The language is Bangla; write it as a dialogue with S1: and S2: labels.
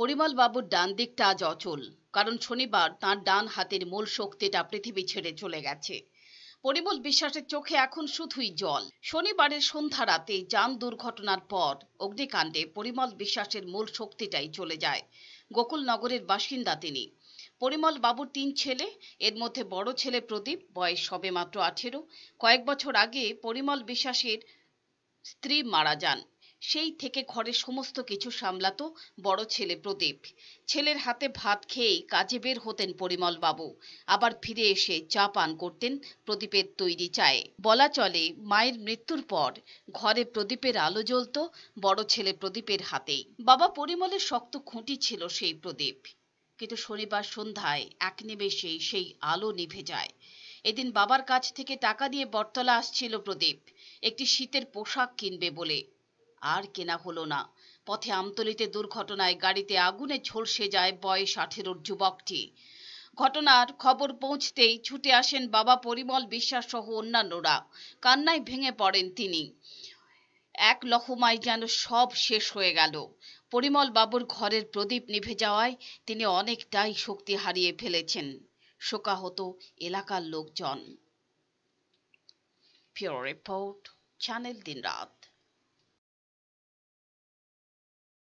S1: পরিমল বাবুর ডান দিকটা আজ অচল, কারণ শনিবার তার ডান হাতের মূল শক্তিটা পৃথিবী ছেড়ে চলে গেছে। পরিমল বিশ্বাসের চোখে এখন শুধুই জল। শনিবারের সন্ধ্যা রাতে যান দুর্ঘটনার পর অগ্নিকাণ্ডে পরিমল বিশ্বাসের মূল শক্তিটাই চলে যায়, গোকুলনগরের বাসিন্দা তিনি। পরিমল বাবুর তিন ছেলে, এর মধ্যে বড় ছেলে প্রদীপ, বয়স সবে মাত্র আঠেরো। কয়েক বছর আগে পরিমল বিশ্বাসের স্ত্রী মারা যান। সেই থেকে ঘরের সমস্ত কিছু সামলাতো বড় ছেলে প্রদীপ। ছেলের হাতে ভাত খেয়েই কাজে বের হতেন পরিমল বাবু। আবার ফিরে এসে চা পান করতেন প্রদীপের তৈরি চায়ে। বলা চলে, মায়ের মৃত্যুর পর ঘরে প্রদীপের আলো জ্বলত বড় ছেলে প্রদীপের হাতেই। বাবা পরিমলের শক্ত খুঁটি ছিল সেই প্রদীপ। কিন্তু শনিবার সন্ধ্যায় এক নিমেষেই সেই আলো নিভে যায়। এদিন বাবার কাছ থেকে টাকা দিয়ে বটতলা আসছিল প্রদীপ। একটি শীতের পোশাক কিনবে বলে আর কেনা হলো না। পথে আমতলিতে দুর্ঘটনায় গাড়িতে আগুনে ঝলসে যায় বয়স আঠেরোর যুবকটি। ঘটনার খবর পৌঁছতেই ছুটে আসেন বাবা পরিমল বিশ্বাস সহ অন্যান্যরা। কান্নায় ভেঙে পড়েন তিনি। এক লহমায় যেন সব শেষ হয়ে গেল। পরিমল বাবুর ঘরের প্রদীপ নিভে যাওয়ায় তিনি অনেকটাই শক্তি হারিয়ে ফেলেছেন। শোকাহত এলাকার লোকজন। পিওর রিপোর্ট, চ্যানেল দিন রাত